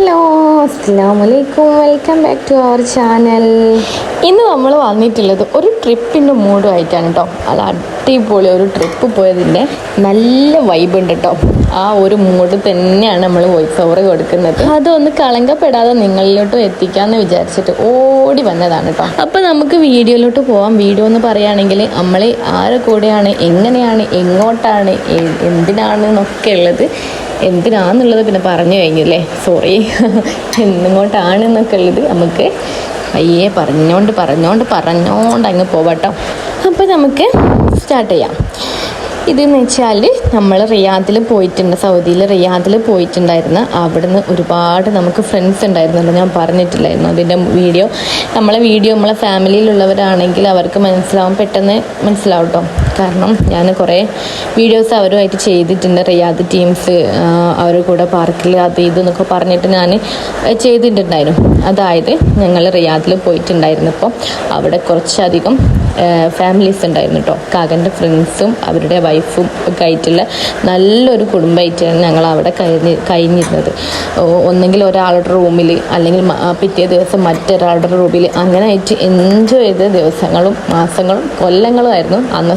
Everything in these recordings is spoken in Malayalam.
ഹലോ അസ്സാമലൈക്കും welcome back to our channel ഇന്ന് നമ്മൾ വന്നിട്ടുള്ളത് ഒരു ട്രിപ്പിന്റെ മൂഡുമായിട്ടാണ് കേട്ടോ അത് അടിപൊളി ഒരു ട്രിപ്പ് പോയതിന്റെ നല്ല വൈബ് ഉണ്ട് കേട്ടോ ആ ഒരു മൂഡ് തന്നെയാണ് നമ്മൾ വോയിസ് ഓവർ കൊടുക്കുന്നത്. അതൊന്ന് കളങ്കപ്പെടാതെ നിങ്ങളിലോട്ടും എത്തിക്കാമെന്ന് വിചാരിച്ചിട്ട് ഓടി വന്നതാണ് കേട്ടോ അപ്പോൾ നമുക്ക് വീഡിയോയിലോട്ട് പോകാം വീഡിയോ എന്ന് പറയുകയാണെങ്കിൽ നമ്മൾ ആരെ കൂടെയാണ് എങ്ങനെയാണ് എങ്ങോട്ടാണ് എന്തിനാണ് എന്നൊക്കെ ഉള്ളത്. എന്തിനാന്നുള്ളത് പിന്നെ പറഞ്ഞു കഴിഞ്ഞല്ലേ? സോറി എന്നിങ്ങോട്ടാണ് എന്നൊക്കെ ഉള്ളത് നമുക്ക് അയ്യേ പറഞ്ഞോണ്ട് പറഞ്ഞോണ്ട് പറഞ്ഞോണ്ട് അങ്ങ് പോവട്ടോ അപ്പോൾ നമുക്ക് സ്റ്റാർട്ട് ചെയ്യാം. ഇതെന്ന് വെച്ചാൽ നമ്മൾ റിയാദിൽ പോയിട്ടുണ്ട്. സൗദിയിൽ റിയാദിൽ പോയിട്ടുണ്ടായിരുന്നു അവിടുന്ന് ഒരുപാട് നമുക്ക് ഫ്രണ്ട്സ് ഉണ്ടായിരുന്നല്ലോ. ഞാൻ പറഞ്ഞിട്ടില്ലായിരുന്നു അതിന്റെ വീഡിയോ. നമ്മളെ വീഡിയോ നമ്മളെ ഫാമിലിയിലുള്ളവരാണെങ്കിൽ അവർക്ക് മനസ്സിലാവും. പെട്ടെന്ന് മനസ്സിലാവും കേട്ടോ കാരണം ഞാൻ കുറേ വീഡിയോസ് അവരുമായിട്ട് ചെയ്തിട്ടുണ്ട്. റിയാദ് ടീംസ് അവർ കൂടെ പാർക്കിൽ അത് ഇത് എന്നൊക്കെ പറഞ്ഞിട്ട് ഞാൻ ചെയ്തിട്ടുണ്ടായിരുന്നു. അതായത് ഞങ്ങൾ റിയാദിൽ പോയിട്ടുണ്ടായിരുന്നപ്പോൾ അവിടെ കുറച്ചധികം ഫാമിലീസ് ഉണ്ടായിരുന്നു കേട്ടോ കാകന്റെ ഫ്രണ്ട്സും അവരുടെ വൈഫും ഒക്കെ ആയിട്ടുള്ള നല്ലൊരു കുടുംബമായിട്ടാണ് ഞങ്ങൾ അവിടെ കഴിഞ്ഞ് കഴിഞ്ഞിരുന്നത്. ഒന്നെങ്കിൽ ഒരാളുടെ റൂമിൽ അല്ലെങ്കിൽ പിറ്റേ ദിവസം മറ്റൊരാളുടെ റൂമിൽ അങ്ങനെ ആയിട്ട് എൻജോയ് ചെയ്ത ദിവസങ്ങളും മാസങ്ങളും കൊല്ലങ്ങളും അന്ന് അന്ന്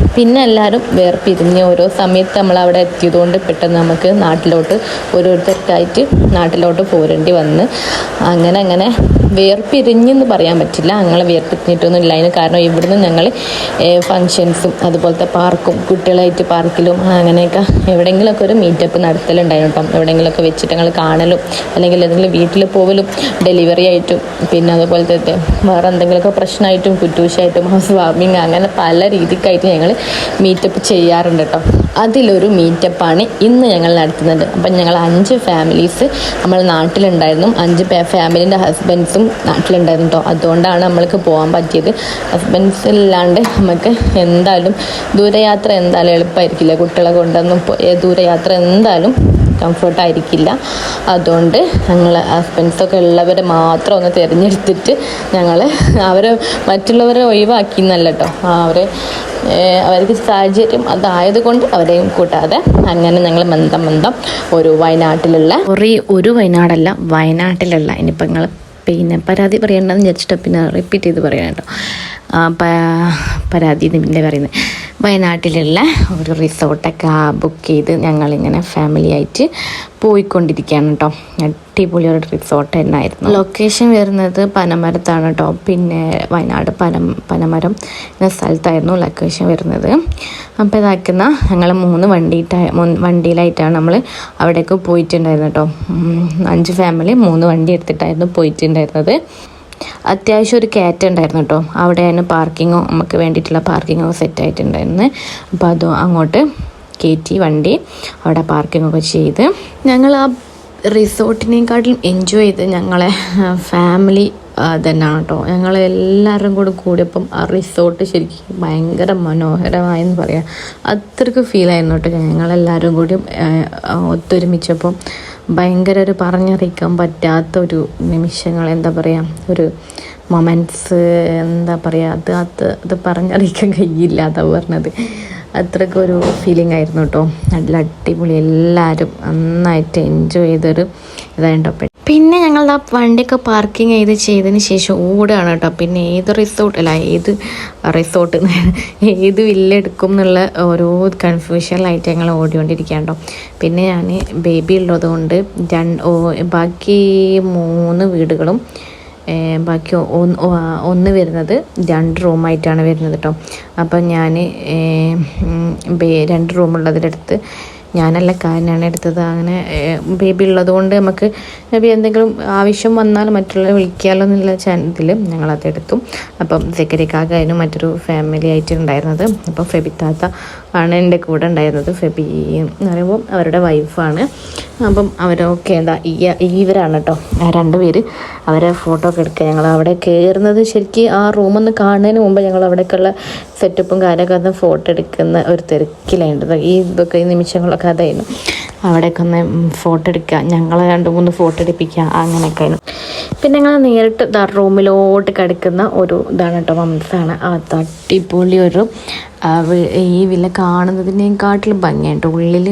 പിന്നെ എല്ലാവരും വേർപിരിഞ്ഞ് ഓരോ സമയത്ത് നമ്മൾ അവിടെ എത്തിയതുകൊണ്ട് പെട്ടെന്ന് നമുക്ക് നാട്ടിലോട്ട് ഓരോരുത്തർക്കായിട്ട് നാട്ടിലോട്ട് പോരേണ്ടി വന്ന്. അങ്ങനെ അങ്ങനെ വേർപിരിഞ്ഞെന്ന് പറയാൻ പറ്റില്ല. അങ്ങനെ വേർപിരിഞ്ഞിട്ടൊന്നും ഇല്ല. അതിന് കാരണം ഇവിടുന്ന് ഞങ്ങൾ ഫങ്ഷൻസും അതുപോലത്തെ പാർക്കും കുട്ടികളായിട്ട് പാർക്കിലും അങ്ങനെയൊക്കെ എവിടെയെങ്കിലുമൊക്കെ ഒരു മീറ്റപ്പ് നടത്തലുണ്ടായിരുന്നു കേട്ടോ. എവിടെയെങ്കിലുമൊക്കെ വെച്ചിട്ട് ഞങ്ങൾ കാണലും അല്ലെങ്കിൽ ഏതെങ്കിലും വീട്ടിൽ പോകലും ഡെലിവറി ആയിട്ടും പിന്നെ അതുപോലത്തെ വേറെ എന്തെങ്കിലുമൊക്കെ പ്രശ്നമായിട്ടും കുറ്റൂശായിട്ടും ഹൗസ് വാർമിങ് അങ്ങനെ പല രീതിക്കായിട്ട് ഞങ്ങൾ മീറ്റപ്പ് ചെയ്യാറുണ്ട് കേട്ടോ അതിലൊരു മീറ്റപ്പാണ് ഇന്ന് ഞങ്ങൾ നടത്തുന്നത്. അപ്പം ഞങ്ങൾ അഞ്ച് ഫാമിലീസ് നമ്മൾ നാട്ടിലുണ്ടായിരുന്നു. അഞ്ച് ഫാമിലിന്റെ ഹസ്ബൻഡ്സും നാട്ടിലുണ്ടായിരുന്നു കേട്ടോ അതുകൊണ്ടാണ് നമ്മൾക്ക് പോകാൻ പറ്റിയത്. ഹസ്ബൻഡ്സ് ഇല്ലാണ്ട് നമുക്ക് എന്തായാലും ദൂരയാത്ര എന്തായാലും എളുപ്പമായിരിക്കില്ല കുട്ടികളെ കൊണ്ടൊന്നും ദൂരയാത്ര എന്തായാലും കംഫർട്ടായിരിക്കില്ല അതുകൊണ്ട് ഞങ്ങൾ ഹസ്ബൻഡ്സൊക്കെ ഉള്ളവരെ മാത്രം ഒന്ന് തിരഞ്ഞെടുത്തിട്ട് ഞങ്ങൾ അവരെ മറ്റുള്ളവരെ ഒഴിവാക്കി എന്നല്ല കേട്ടോ അവരെ അവർക്ക് സാഹചര്യം അതായത് കൊണ്ട് അവരെയും കൂട്ടാതെ അങ്ങനെ ഞങ്ങൾ മന്ദം മന്ദം ഒരു വയനാട്ടിലുള്ള കുറേ ഒരു വയനാടല്ല വയനാട്ടിലുള്ള ഇനിയിപ്പോൾ നിങ്ങൾ പിന്നെ പരാതി പറയണ്ടെന്ന് വിചാരിച്ചിട്ട് പിന്നെ റിപ്പീറ്റ് ചെയ്ത് പറയണം കേട്ടോ. പരാതി എന്നെ പറയുന്നത് വയനാട്ടിലുള്ള ഒരു റിസോർട്ടൊക്കെ ബുക്ക് ചെയ്ത് ഞങ്ങളിങ്ങനെ ഫാമിലി ആയിട്ട് പോയിക്കൊണ്ടിരിക്കുകയാണ് കേട്ടോ അടിപൊളി ഒരു റിസോർട്ട് തന്നെയായിരുന്നു ലൊക്കേഷൻ വരുന്നത് പനമരത്താണ് കേട്ടോ പിന്നെ വയനാട് പനം പനമരം എന്ന സ്ഥലത്തായിരുന്നു ലൊക്കേഷൻ വരുന്നത്. അപ്പോൾ ഇതാക്കുന്ന ഞങ്ങൾ മൂന്ന് വണ്ടിയിട്ട വണ്ടിയിലായിട്ടാണ് നമ്മൾ അവിടേക്ക് പോയിട്ടുണ്ടായിരുന്നത് കേട്ടോ അഞ്ച് ഫാമിലി മൂന്ന് വണ്ടി എടുത്തിട്ടായിരുന്നു പോയിട്ടുണ്ടായിരുന്നത്. അത്യാവശ്യം ഒരു കയറ്റം ഉണ്ടായിരുന്നു കേട്ടോ. അവിടെയാണ് പാർക്കിങ്ങോ നമുക്ക് വേണ്ടിയിട്ടുള്ള പാർക്കിങ്ങോ സെറ്റ് ആയിട്ടുണ്ടായിരുന്നു. അപ്പോൾ അത് അങ്ങോട്ട് കയറ്റി വണ്ടി അവിടെ പാർക്കിങ്ങൊക്കെ ചെയ്ത് ഞങ്ങൾ ആ റിസോർട്ടിനെക്കാട്ടിലും എൻജോയ് ചെയ്ത് ഞങ്ങളെ ഫാമിലി തന്നെയാണ് കേട്ടോ. ഞങ്ങൾ എല്ലാവരും കൂടെ കൂടിയപ്പം ആ റിസോർട്ട് ശരിക്കും ഭയങ്കര മനോഹരമായെന്ന് പറയാം. അത്രയ്ക്ക് ഫീലായിരുന്നു കേട്ടോ ഞങ്ങളെല്ലാവരും കൂടി ഒത്തൊരുമിച്ചപ്പം. ഭയങ്കര ഒരു പറഞ്ഞറിയിക്കാൻ പറ്റാത്ത ഒരു നിമിഷങ്ങൾ എന്താ പറയുക ഒരു മൊമെന്റ്സ് എന്താ പറയുക അത് അത് അത് പറഞ്ഞറിയിക്കാൻ കഴിയില്ല അതാ പറഞ്ഞത് അത്രക്കൊരു ഫീലിംഗ് ആയിരുന്നു കേട്ടോ നല്ല അടിപൊളി. എല്ലാവരും നന്നായിട്ട് എൻജോയ് ചെയ്തൊരു ഇതായിട്ടോ ആ വണ്ടിയൊക്കെ പാർക്കിംഗ് ചെയ്ത് ചെയ്തതിന് ശേഷം ഓടുകയാണ് കേട്ടോ. പിന്നെ ഏത് റിസോർട്ട് അല്ല ഏത് റിസോർട്ട് ഏത് വില്ല എടുക്കും എന്നുള്ള ഓരോ കൺഫ്യൂഷനിലായിട്ട് ഞങ്ങൾ ഓടിക്കൊണ്ടിരിക്കുകയാണ് കേട്ടോ. പിന്നെ ഞാൻ ബേബി ഉള്ളത് കൊണ്ട് രണ്ട് ബാക്കി മൂന്ന് വീടുകളും ബാക്കി ഒന്ന് ഒന്ന് വരുന്നത് രണ്ട് റൂമായിട്ടാണ് വരുന്നത് കേട്ടോ. അപ്പം ഞാൻ രണ്ട് റൂമുള്ളതിലെടുത്ത് ഞാനല്ല കാരനാണ് എടുത്തത്. അങ്ങനെ ബേബി ഉള്ളതുകൊണ്ട് നമുക്ക് ബേബി എന്തെങ്കിലും ആവശ്യം വന്നാൽ മറ്റുള്ളവരെ വിളിക്കാമല്ലോ എന്നുള്ള ചാനത്തിൽ ഞങ്ങളത് എടുത്തു. അപ്പം സെക്രട്ടറിക്കാക അതിന് മറ്റൊരു ഫാമിലി ആയിട്ട് ഉണ്ടായിരുന്നത്. അപ്പം ഫെബിത്താത്ത ആണ് എന്റെ കൂടെ ഉണ്ടായിരുന്നത് ഫെബി എന്ന് പറയുമ്പോൾ അവരുടെ വൈഫാണ് അപ്പം അവരൊക്കെ എന്താ ഈ ഇവരാണ് കേട്ടോ. ആ രണ്ട് പേര് അവരെ ഫോട്ടോ ഒക്കെ എടുക്കുക. ഞങ്ങൾ അവിടെ കയറുന്നത് ശരിക്കും ആ റൂമൊന്ന് കാണുന്നതിന് മുമ്പ് ഞങ്ങൾ അവിടേക്കുള്ള സെറ്റപ്പും കാര്യമൊക്കെ ഒന്ന് ഫോട്ടോ എടുക്കുന്ന ഒരു തിരക്കിലായിരുന്നു. ഈ ഇതൊക്കെ ഈ നിമിഷങ്ങളൊക്കെ അതായിരുന്നു. അവിടെയൊക്കെ ഒന്ന് ഫോട്ടോ എടുക്കുക. ഞങ്ങളെ രണ്ട് മൂന്ന് ഫോട്ടോ എടുപ്പിക്കുക. അങ്ങനെയൊക്കെ പിന്നെ ഞങ്ങൾ നേരിട്ട് ദാ റൂമിലോട്ട് കിടക്കുന്ന ഒരു ഇതാണ് കേട്ടോ മംസാണ്. ആ തട്ടിപ്പൊളി ഒരു ഈ വില കാണുന്നതിനേക്കാട്ടിലും ഭംഗിയായിട്ട് ഉള്ളിൽ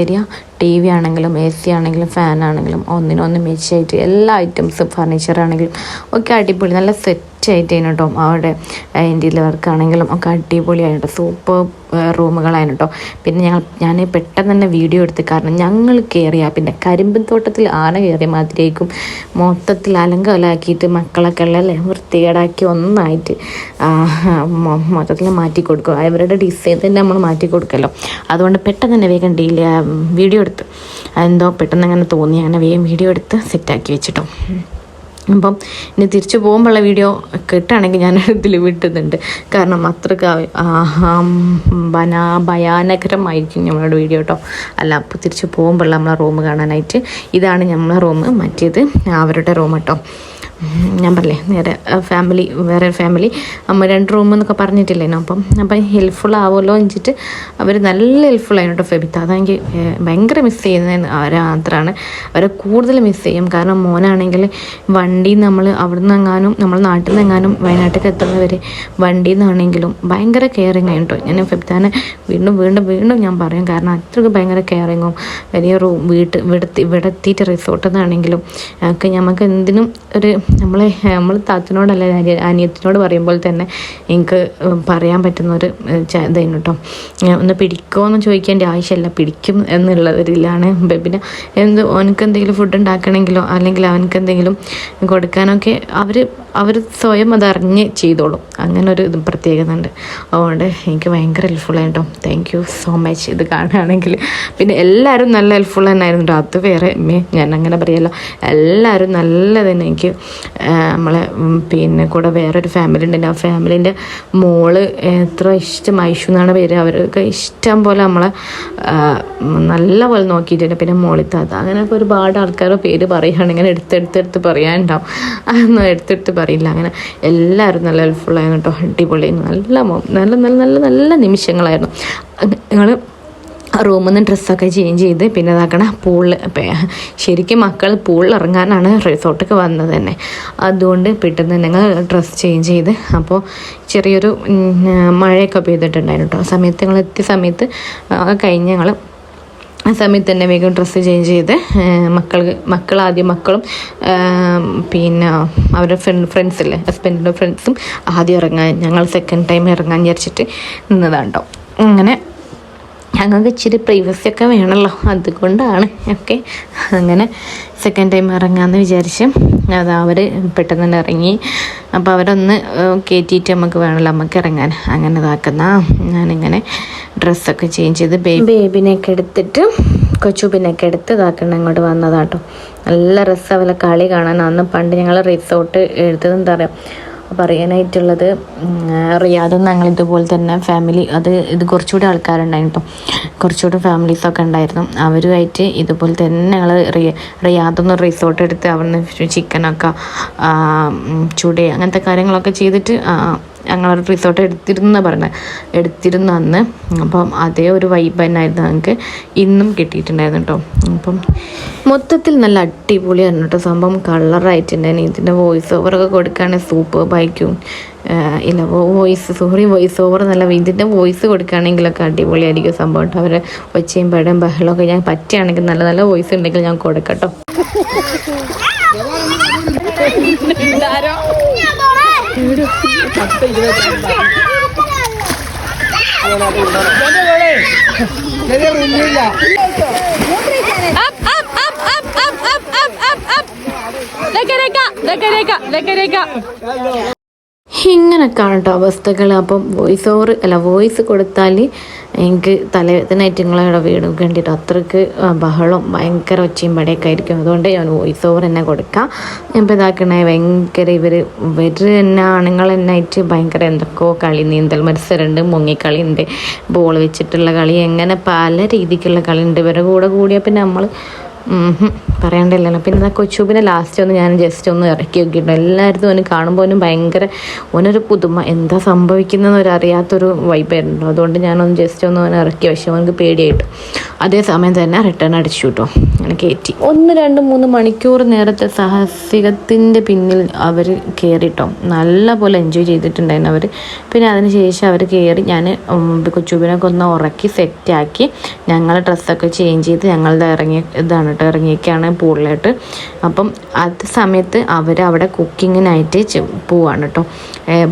ഏരിയ ടി വി ആണെങ്കിലും എ സി ആണെങ്കിലും ഫാൻ ആണെങ്കിലും ഒന്നിനൊന്ന് മെച്ചായിട്ട് എല്ലാ ഐറ്റംസും ഫർണിച്ചർ ആണെങ്കിലും ഒക്കെ അടിപൊളി. നല്ല സെറ്റ് ആയിട്ട് കേട്ടോ അവിടെ ഇന്ത്യയിലെ വർക്കാണെങ്കിലും ഒക്കെ അടിപൊളിയായിട്ട് സൂപ്പർ റൂമുകളായിരുന്നു കേട്ടോ പിന്നെ ഞങ്ങൾ ഞാൻ പെട്ടെന്ന് തന്നെ വീഡിയോ എടുത്ത് കാരണം ഞങ്ങൾ കയറിയ പിന്നെ കരിമ്പൻ തോട്ടത്തിൽ ആന കയറിയ മാതിരിയായിരിക്കും. മൊത്തത്തിൽ അലങ്കലാക്കിയിട്ട് മക്കളൊക്കെ അല്ലേ വൃത്തികേടാക്കി ഒന്നായിട്ട് മൊത്തത്തിൽ മാറ്റി കൊടുക്കും. അവരുടെ ഡിസൈൻ തന്നെ നമ്മൾ മാറ്റി കൊടുക്കല്ലോ. അതുകൊണ്ട് പെട്ടെന്ന് തന്നെ വേഗം ഡീൽ വീഡിയോ എടുത്ത്. അതെന്തോ പെട്ടെന്ന് അങ്ങനെ തോന്നി. അങ്ങനെ വേഗം വീഡിയോ എടുത്ത് സെറ്റാക്കി വെച്ചിട്ടോ. അപ്പം ഇനി തിരിച്ചു പോകുമ്പോഴുള്ള വീഡിയോ കിട്ടുകയാണെങ്കിൽ ഞാൻ ഇതിൽ വിട്ടുന്നുണ്ട്. കാരണം അത്രയ്ക്ക് ബനാ ഭയാനകരമായിരിക്കും നമ്മളുടെ വീഡിയോ കേട്ടോ അല്ല അപ്പോൾ തിരിച്ചു പോകുമ്പോഴുള്ള നമ്മളെ റൂം കാണാനായിട്ട് ഇതാണ് നമ്മളെ റൂം മറ്റേത് അവരുടെ റൂം കേട്ടോ ഞാൻ പറഞ്ഞേ നേരെ ഫാമിലി വേറെ ഫാമിലി അമ്മ രണ്ട് റൂം എന്നൊക്കെ പറഞ്ഞിട്ടില്ലേനോ അപ്പം? അപ്പം ഹെൽപ്ഫുൾ ആവുമല്ലോ എന്നിട്ട് അവർ നല്ല ഹെൽപ്ഫുൾ ആയിരുന്നു കേട്ടോ ഫെബിത്ത അതെനിക്ക് ഭയങ്കര മിസ് അവരെ മാത്രമാണ് അവരെ കൂടുതൽ മിസ് ചെയ്യും. കാരണം മോനാണെങ്കിൽ വണ്ടി നമ്മൾ അവിടെ നിന്ന് എങ്ങാനും നമ്മൾ നാട്ടിൽ നിന്ന് എങ്ങാനും വയനാട്ടിലേക്ക് എത്തുന്നവരെ വണ്ടിയിൽ നിന്നാണെങ്കിലും ഭയങ്കര കെയറിങ് ആയിട്ടോ. ഞാൻ ഫെബിത്താനെ വീണ്ടും വീണ്ടും വീണ്ടും ഞാൻ പറയും. കാരണം അത്രയ്ക്ക് ഭയങ്കര കെയറിങ്ങും വലിയ റൂം വീട്ട് വിടത്തി ഇവിടെ എത്തിയിട്ട് റിസോർട്ടിൽ നിന്നാണെങ്കിലും ഒക്കെ നമുക്ക് എന്തിനും ഒരു നമ്മളെ നമ്മൾ താത്തനോടല്ല അനിയ- അനിയത്തിനോട് പറയുമ്പോൾ തന്നെ എനിക്ക് പറയാൻ പറ്റുന്ന ഒരു ഇതായിരുന്നു കേട്ടോ ഒന്ന് പിടിക്കുമോ എന്ന് ചോദിക്കേണ്ട ആവശ്യമില്ല പിടിക്കും എന്നുള്ളതിലാണ് പിന്നെ എന്ത് അവനക്ക് എന്തെങ്കിലും ഫുഡ് ഉണ്ടാക്കണമെങ്കിലോ അല്ലെങ്കിൽ അവനക്ക് എന്തെങ്കിലും കൊടുക്കാനൊക്കെ അവർ അവർ സ്വയം അതറിഞ്ഞ് ചെയ്തോളും. അങ്ങനെ ഒരു പ്രത്യേകത ഉണ്ട് അതുകൊണ്ട് എനിക്ക് ഭയങ്കര ഹെൽപ്ഫുള്ളായി കേട്ടോ താങ്ക് യു സോ മച്ച് ഇത് കാണുകയാണെങ്കിൽ പിന്നെ എല്ലാവരും നല്ല ഹെൽപ്ഫുൾ തന്നെയായിരുന്നു ട്ടോ. അത് വേറെ ഞാൻ അങ്ങനെ പറയല്ലോ. എല്ലാവരും നല്ല തന്നെ എനിക്ക് നമ്മളെ പിന്നെ കൂടെ വേറൊരു ഫാമിലി ഉണ്ട്. ആ ഫാമിലിന്റെ മോൾ എത്ര ഇഷ്ടം ഐഷു എന്നാണ് പേര്. അവർക്ക് ഇഷ്ടം പോലെ നമ്മളെ നല്ല പോലെ നോക്കിയിട്ടുണ്ട്. പിന്നെ മോളിത്താത്ത അങ്ങനെയൊക്കെ ഒരുപാട് ആൾക്കാരുടെ പേര് പറയുകയാണ്. ഇങ്ങനെ എടുത്തെടുത്തെടുത്ത് പറയാനുണ്ടാവും. അതൊന്നും എടുത്തെടുത്ത് പറയില്ല. അങ്ങനെ എല്ലാവരും നല്ല ഹെൽപ്ഫുള്ളായിരുന്നു കേട്ടോ. അടിപൊളി നല്ല നല്ല നല്ല നല്ല നല്ല നിമിഷങ്ങളായിരുന്നു. ഞങ്ങൾ റൂമിൽ നിന്ന് ഡ്രസ്സൊക്കെ ചേഞ്ച് ചെയ്ത് പിന്നെ ഇതാക്കണ പൂളിൽ ശരിക്കും മക്കൾ പൂളിൽ ഇറങ്ങാനാണ് റിസോർട്ടൊക്കെ വന്നത് തന്നെ. അതുകൊണ്ട് പെട്ടെന്ന് ഞങ്ങൾ ഡ്രസ്സ് ചേഞ്ച് ചെയ്ത് അപ്പോൾ ചെറിയൊരു മഴയൊക്കെ പെയ്തിട്ടുണ്ടായിരുന്നു കേട്ടോ ആ സമയത്ത് ഞങ്ങൾ എത്തിയ സമയത്ത് കഴിഞ്ഞ് ഞങ്ങൾ ആ സമയത്ത് തന്നെ വേഗം ഡ്രസ്സ് ചേഞ്ച് ചെയ്ത് മക്കൾ മക്കൾ ആദ്യം മക്കളും പിന്നെ അവരുടെ ഫ്രണ്ട് ഫ്രണ്ട്സില്ലേ ഹസ്ബൻഡിന്റെ ഫ്രണ്ട്സും ആദ്യം ഇറങ്ങാൻ ഞങ്ങൾ സെക്കൻഡ് ടൈം ഇറങ്ങാൻ വിചാരിച്ചിട്ട് നിന്നതാണ് കേട്ടോ അങ്ങനെ ഞങ്ങൾക്ക് ഇച്ചിരി പ്രൈവസി ഒക്കെ വേണമല്ലോ അതുകൊണ്ടാണ്. ഓക്കെ അങ്ങനെ സെക്കൻഡ് ടൈം ഇറങ്ങാമെന്ന് വിചാരിച്ച് അത് അവർ പെട്ടെന്ന് തന്നെ ഇറങ്ങി. അപ്പോൾ അവരൊന്ന് കയറ്റിയിട്ട് നമുക്ക് വേണമല്ലോ നമുക്ക് ഇറങ്ങാൻ. അങ്ങനെ ഇതാക്കുന്ന. ഞാനിങ്ങനെ ഡ്രസ്സൊക്കെ ചേഞ്ച് ചെയ്ത് ബേബി ബേബിനെയൊക്കെ എടുത്തിട്ട് കൊച്ചുബിനൊക്കെ എടുത്ത് ഇതാക്കണം ഇങ്ങോട്ട് വന്നതാട്ടോ. നല്ല രസം അവലെ കളി കാണാൻ. അന്ന് പണ്ട് ഞങ്ങൾ റിസോർട്ട് എടുത്തത് എന്താ പറയുക പറയാനായിട്ടുള്ളത് റിയാദും ഞങ്ങൾ ഇതുപോലെ തന്നെ ഫാമിലി അത് ഇത് കുറച്ചുകൂടി ആൾക്കാരുണ്ടായിരുന്നു കുറച്ചുകൂടി ഫാമിലീസൊക്കെ ഉണ്ടായിരുന്നു. അവരുമായിട്ട് ഇതുപോലെ തന്നെ ഞങ്ങൾ റിയ റിയാദൊന്ന് റിസോർട്ട് എടുത്ത് അവിടുന്ന് ചിക്കനൊക്കെ ചുടി അങ്ങനത്തെ കാര്യങ്ങളൊക്കെ ചെയ്തിട്ട് ഞങ്ങൾ റിസോർട്ട് എടുത്തിരുന്ന പറഞ്ഞത് എടുത്തിരുന്ന അന്ന്. അപ്പം അതേ ഒരു വൈബ് തന്നെയായിരുന്നു ഞങ്ങൾക്ക് ഇന്നും കിട്ടിയിട്ടുണ്ടായിരുന്നു കേട്ടോ അപ്പം മൊത്തത്തിൽ നല്ല അടിപൊളിയായിരുന്നു കേട്ടോ സംഭവം. കളറായിട്ടുണ്ടായിരുന്നു ഇതിന്റെ വോയിസ് ഓവറൊക്കെ കൊടുക്കുകയാണെങ്കിൽ സൂപ്പർ ബൈക്കും ഇല്ല വോയിസ് സോറി വോയിസ് ഓവർ നല്ല ഇതിന്റെ വോയിസ് കൊടുക്കുകയാണെങ്കിലൊക്കെ അടിപൊളിയായിരിക്കും സംഭവം കേട്ടോ അവരെ ഒച്ചയും പേടയും ബഹളമൊക്കെ ഞാൻ പറ്റുകയാണെങ്കിൽ നല്ല നല്ല വോയിസ് ഉണ്ടെങ്കിൽ ഞാൻ കൊടുക്കട്ടോ ഒരു പത്ത് ഇരുപത്തി രക്ക രക്ക രക്ക രക്ക ഇങ്ങനൊക്കെയാണ് കേട്ടോ അവസ്ഥകൾ അപ്പം വോയിസ് ഓവർ അല്ല വോയിസ് കൊടുത്താൽ എനിക്ക് തലവേദനയായിട്ട് നിങ്ങളവിടെ വീടും കണ്ടിട്ട് അത്രയ്ക്ക് ബഹളം ഭയങ്കര ഒച്ചയും പടയൊക്കെ ആയിരിക്കും. അതുകൊണ്ട് ഞാൻ വോയിസ് ഓവർ തന്നെ കൊടുക്കാം. ഇപ്പോൾ ഇതാക്കണേ ഭയങ്കര ഇവർ ഇവർ തന്നെ ആണുങ്ങൾ തന്നെ ആയിട്ട് ഭയങ്കര എന്തൊക്കെയോ കളി നീന്തൽ മത്സരമുണ്ട് മുങ്ങിക്കളിയുണ്ട്. ബോൾ വെച്ചിട്ടുള്ള കളി എങ്ങനെ പല രീതിക്കുള്ള കളിയുണ്ട്. ഇവരുടെ കൂടെ കൂടിയാൽ പിന്നെ നമ്മൾ പറയണ്ടല്ലോ പിന്നെ ആ കൊച്ചുബിനെ ലാസ്റ്റ് ഒന്ന് ഞാൻ ജസ്റ്റ് ഒന്ന് ഇറക്കി നോക്കിയിട്ടുണ്ട്. എല്ലായിടത്തും അവന് കാണുമ്പോൾ ഒന്നും ഭയങ്കര ഓനൊരു പുതുമ. എന്താ സംഭവിക്കുന്നതെന്ന് ഒരു അറിയാത്തൊരു വൈബായിരുന്നു അതുകൊണ്ട് ഞാനൊന്ന് ജസ്റ്റ് ഒന്ന് അവനെ ഇറക്കി. പക്ഷെ അവനക്ക് പേടിയായിട്ട്. അതേസമയം തന്നെ റിട്ടേൺ അടിച്ചു കേട്ടോ അങ്ങനെ കയറ്റി ഒന്ന് രണ്ട് മൂന്ന് മണിക്കൂർ നേരത്തെ സാഹസികത്തിന്റെ പിന്നിൽ അവർ കയറിട്ടോ നല്ല പോലെ എൻജോയ് ചെയ്തിട്ടുണ്ടായിരുന്നു അവർ പിന്നെ അതിന് ശേഷം അവർ കയറി ഞാൻ കൊച്ചുബിനൊക്കെ ഒന്ന് ഉറക്കി സെറ്റാക്കി ഞങ്ങൾ ഡ്രസ്സൊക്കെ ചേഞ്ച് ചെയ്ത് ഞങ്ങളുടെ ഇറങ്ങി ഇതാണ് കേട്ടോ ഇറങ്ങിയൊക്കെയാണ് പൂളിലോട്ട് അപ്പം അത് സമയത്ത് അവർ അവിടെ കുക്കിങ്ങിനായിട്ട് പോവാണ് കേട്ടോ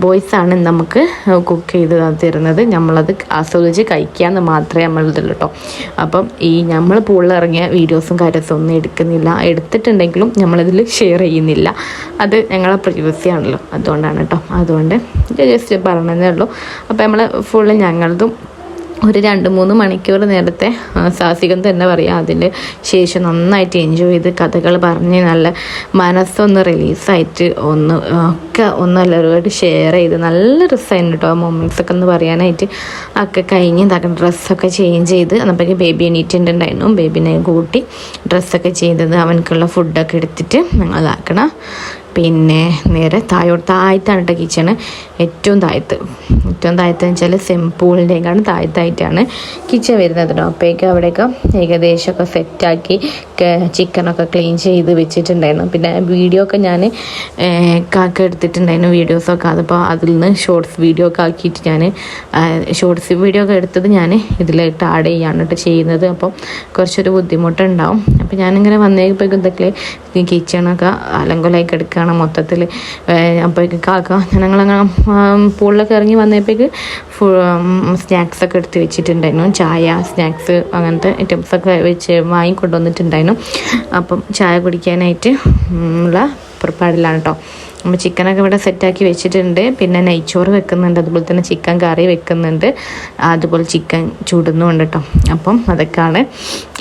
ബോയ്സാണ് നമുക്ക് കുക്ക് ചെയ്ത് തരുന്നത്. നമ്മളത് ആസ്വദിച്ച് കഴിക്കാമെന്ന് മാത്രമേ നമ്മളിതുള്ളൂ കേട്ടോ അപ്പം ഈ നമ്മൾ പൂളിൽ ഇറങ്ങിയ വീഡിയോസും കാര്യസും ഒന്നും എടുക്കുന്നില്ല. എടുത്തിട്ടുണ്ടെങ്കിലും നമ്മളിതിൽ ഷെയർ ചെയ്യുന്നില്ല. അത് ഞങ്ങളെ ആണല്ലോ അതുകൊണ്ടാണ് കേട്ടോ അതുകൊണ്ട് ജസ്റ്റ് പറഞ്ഞതേ ഉള്ളൂ. അപ്പം നമ്മൾ ഫുള്ള് ഞങ്ങളതും ഒരു രണ്ട് മൂന്ന് മണിക്കൂർ നേരത്തെ സാഹസികം തന്നെ പറയാം അതിന് ശേഷം നന്നായിട്ട് എൻജോയ് ചെയ്ത് കഥകൾ പറഞ്ഞ് നല്ല മനസ്സൊന്ന് റിലീസായിട്ട് ഒന്ന് ഒക്കെ ഒന്ന് എല്ലാവരുമായിട്ട് ഷെയർ ചെയ്ത് നല്ല രസമായിരുന്നു കേട്ടോ മൊമെന്റ്സ് ഒക്കെ ഒന്ന് പറയാനായിട്ട്. ഒക്കെ കഴിഞ്ഞ് തക്ക ഡ്രസ്സൊക്കെ ചേഞ്ച് ചെയ്ത് അന്നപ്പോഴേക്കും ബേബി എണീറ്റുണ്ടായിരുന്നു ബേബിനെ കൂട്ടി ഡ്രസ്സൊക്കെ ചെയ്തത് അവനക്കുള്ള ഫുഡൊക്കെ എടുത്തിട്ട് ഞങ്ങളാക്കണം പിന്നെ നേരെ താഴോട്ട് താഴത്താണ് കേട്ടോ കിച്ചണ് ഏറ്റവും താഴത്ത്. ഏറ്റവും താഴത്ത് വെച്ചാൽ സെംപൂളിന്റെയൊക്കെയാണ് താഴത്തായിട്ടാണ് കിച്ചൺ വരുന്നത് കേട്ടോ. അപ്പോഴേക്കും അവിടെയൊക്കെ ഏകദേശമൊക്കെ സെറ്റാക്കി ചിക്കനൊക്കെ ക്ലീൻ ചെയ്ത് വെച്ചിട്ടുണ്ടായിരുന്നു. പിന്നെ വീഡിയോ ഒക്കെ ഞാൻ കാക്ക എടുത്തിട്ടുണ്ടായിരുന്നു വീഡിയോസൊക്കെ അതിപ്പോൾ അതിൽ നിന്ന് ഷോർട്സ് വീഡിയോ ഒക്കെ ആക്കിയിട്ട് ഞാൻ ഷോർട്സ് വീഡിയോ ഒക്കെ എടുത്തത് ഞാൻ ഇതിലിട്ട് ആഡ് ചെയ്യാണ് കേട്ടോ ചെയ്യുന്നത്. അപ്പോൾ കുറച്ചൊരു ബുദ്ധിമുട്ടുണ്ടാവും. അപ്പോൾ ഞാനിങ്ങനെ വന്നേക്കുമ്പോഴേക്കും ഇതൊക്കെ കിച്ചണൊക്കെ അലങ്കോലായി കിടക്കുകയാണ് മൊത്തത്തിൽ. അപ്പോഴേക്ക് കാക്ക ഞങ്ങളങ്ങനെ പൂളിലൊക്കെ ഇറങ്ങി വന്നപ്പോഴേക്ക് സ്നാക്സ് ഒക്കെ എടുത്ത് വെച്ചിട്ടുണ്ടായിരുന്നു. ചായ സ്നാക്സ് അങ്ങനത്തെ ഐറ്റംസൊക്കെ വെച്ച് വാങ്ങിക്കൊണ്ടുവന്നിട്ടുണ്ടായിരുന്നു. അപ്പം ചായ കുടിക്കാനായിട്ട് ഉള്ള പുറപ്പാടിലാണ് കേട്ടോ അപ്പോൾ ചിക്കനൊക്കെ ഇവിടെ സെറ്റാക്കി വെച്ചിട്ടുണ്ട്. പിന്നെ നെയ്ച്ചോറ് വെക്കുന്നുണ്ട്. അതുപോലെ തന്നെ ചിക്കൻ കറി വെക്കുന്നുണ്ട്. അതുപോലെ ചിക്കൻ ചൂടുന്നുമുണ്ട് കേട്ടോ അപ്പം അതൊക്കെയാണ്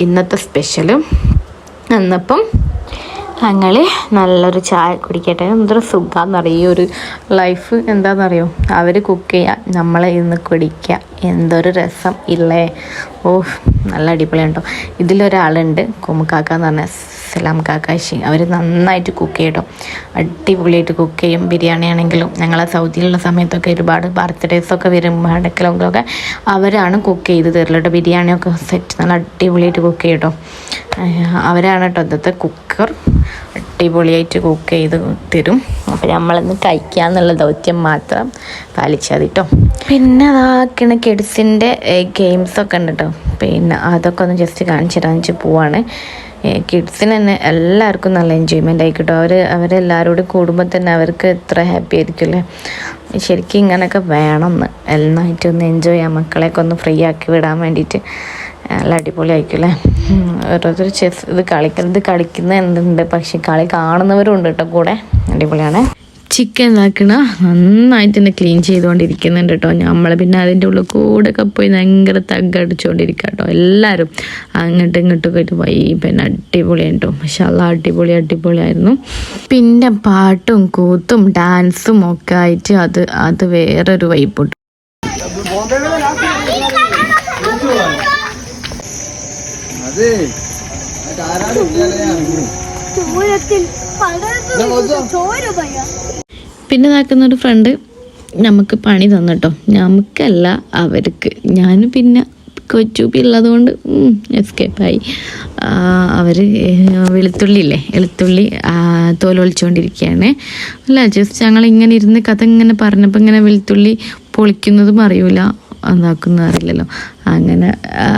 ഇന്നത്തെ സ്പെഷ്യലും. അന്നപ്പം ഞങ്ങൾ നല്ലൊരു ചായ കുടിക്കട്ടെ. എന്തൊരു സുഖമാണെന്നറിയോ ഈ ഒരു ലൈഫ് എന്താണെന്നറിയോ അവർ കുക്ക് ചെയ്യുക നമ്മളെ ഇന്ന് കുടിക്കുക എന്തൊരു രസം ഇല്ലേ? ഓ നല്ല അടിപൊളി ഉണ്ടോ ഇതിലൊരാളുണ്ട് കുമുക്കാക്ക എന്ന് പറഞ്ഞ സലാം കാക്കാശി അവർ നന്നായിട്ട് കുക്ക് ചെയ്യും അടിപൊളിയായിട്ട് കുക്ക് ചെയ്യും. ബിരിയാണി ആണെങ്കിലും ഞങ്ങൾ സൗദിയിലുള്ള സമയത്തൊക്കെ ഒരുപാട് ബർത്ത്ഡേസൊക്കെ വരുമ്പോൾ അടക്കലൊക്കെ അവരാണ് കുക്ക് ചെയ്ത് തരലോട്ടോ ബിരിയാണിയൊക്കെ സെറ്റ് നല്ല അടിപൊളിയായിട്ട് കുക്ക് ചെയ്യും കേട്ടോ അവരാണ് കേട്ടോ ഇന്നത്തെ കുക്കർ അടിപൊളിയായിട്ട് കുക്ക് ചെയ്ത് തരും. അപ്പോൾ നമ്മളിന്ന് കഴിക്കുക എന്നുള്ള ദൗത്യം മാത്രം പാലിച്ചാൽ മതി കേട്ടോ പിന്നെ അതാക്കണ കിഡ്സിന്റെ ഗെയിംസൊക്കെ ഉണ്ട് കേട്ടോ പിന്നെ അതൊക്കെ ഒന്ന് ജസ്റ്റ് കാണിച്ചിട്ട് വെച്ച് പോവാണ്. കിഡ്സിന് തന്നെ എല്ലാവർക്കും നല്ല എൻജോയ്മെന്റ് ആയിക്കോട്ടോ അവർ അവരെല്ലാവരോടും കൂടുമ്പോൾ തന്നെ അവർക്ക് എത്ര ഹാപ്പി ആയിരിക്കും അല്ലേ? ശരിക്കും ഇങ്ങനെയൊക്കെ വേണം എന്ന് നന്നായിട്ട് ഒന്ന് എൻജോയ് ചെയ്യാം. മക്കളെയൊക്കെ ഒന്ന് ഫ്രീ ആക്കി വിടാൻ വേണ്ടിയിട്ട്. നല്ല അടിപൊളിയായിരിക്കും അല്ലേ? ഉം, ഓരോരുത്തർ ചെസ് ഇത് കളിക്കുന്നത് കളിക്കുന്ന എന്തുണ്ട്? പക്ഷേ കളി കാണുന്നവരും ഉണ്ട് കേട്ടോ കൂടെ. അടിപൊളിയാണ്. ചിക്കൻ ആക്കണ നന്നായിട്ട് തന്നെ ക്ലീൻ ചെയ്തുകൊണ്ടിരിക്കുന്നുണ്ട് കേട്ടോ നമ്മൾ പിന്നെ അതിന്റെ ഉള്ളിൽ കൂടെ ഒക്കെ പോയി ഭയങ്കര തగ్గടിച്ചുകൊണ്ടിരിക്കുക കേട്ടോ എല്ലാവരും അങ്ങോട്ടും ഇങ്ങോട്ടും ഒക്കെ ആയിട്ട് പോയി പിന്നെ അടിപൊളിയാണ് കേട്ടോ പക്ഷെ അല്ല അടിപൊളി അടിപൊളിയായിരുന്നു. പിന്നെ പാട്ടും കൂത്തും ഡാൻസും ഒക്കെ ആയിട്ട് അത് അത് വേറൊരു വൈബ് അതെ. ആരാണ് ദൂരത്തിൽ പകർന്നു ചോര ഭയ. പിന്നെ നടക്കുന്ന ഒരു ഫ്രണ്ട് നമുക്ക് പണി തന്നിട്ടോ. നമുക്കല്ല അവർക്ക്. ഞാൻ പിന്നെ കൊച്ചുപ്പി ഉള്ളതുകൊണ്ട് എസ്കേപ്പായി അവർ വെളുത്തുള്ളി ഇല്ലേ? വെളുത്തുള്ളി തോലൊളിച്ചുകൊണ്ടിരിക്കുകയാണ് അല്ല ജസ്റ്റ് ഞങ്ങൾ ഇങ്ങനെ ഇരുന്ന് കഥ ഇങ്ങനെ പറഞ്ഞപ്പോൾ ഇങ്ങനെ വെളുത്തുള്ളി പൊളിക്കുന്നതും അറിയൂല. എന്താക്കുന്ന അറിയില്ലല്ലോ അങ്ങനെ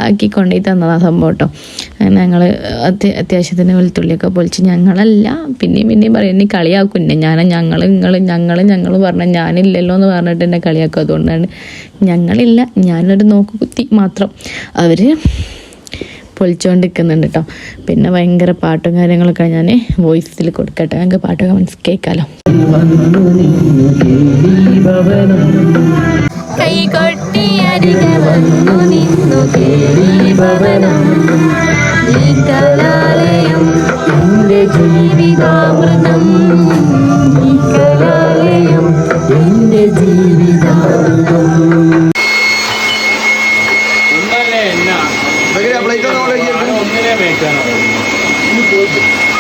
ആക്കി കൊണ്ടു തന്നതാ സംഭവം കേട്ടോ അങ്ങനെ ഞങ്ങൾ അത്യ അത്യാവശ്യത്തിന് വെളുത്തുള്ളിയൊക്കെ പൊളിച്ച് ഞങ്ങളല്ല പിന്നെയും പിന്നെയും പറയും എന്നെ കളിയാക്കും. ഞാൻ ഞങ്ങൾ നിങ്ങൾ ഞങ്ങൾ ഞങ്ങൾ പറഞ്ഞ ഞാനില്ലല്ലോ എന്ന് പറഞ്ഞിട്ട് എന്നെ കളിയാക്കും. അതുകൊണ്ടാണ് ഞങ്ങളില്ല ഞാനൊരു നോക്ക് കുത്തി മാത്രം. അവർ പൊളിച്ചുകൊണ്ട് കേട്ടോ പിന്നെ ഭയങ്കര പാട്ടും കാര്യങ്ങളൊക്കെ ഞാൻ വോയിസിൽ കൊടുക്കട്ടെ. ഞങ്ങൾക്ക് പാട്ടൊക്കെ മനസ്സിൽ കേൾക്കാമല്ലോ കൈ കൊട്ടി അരികെ വന്നു നിന്നു ഭവനം ഈ കലാലയം എന്റെ ജീവിതാമൃതം ഈ കലാലയം എന്റെ ജീവിതാമൃതം പ്ലേറ്റ് ഒന്ന്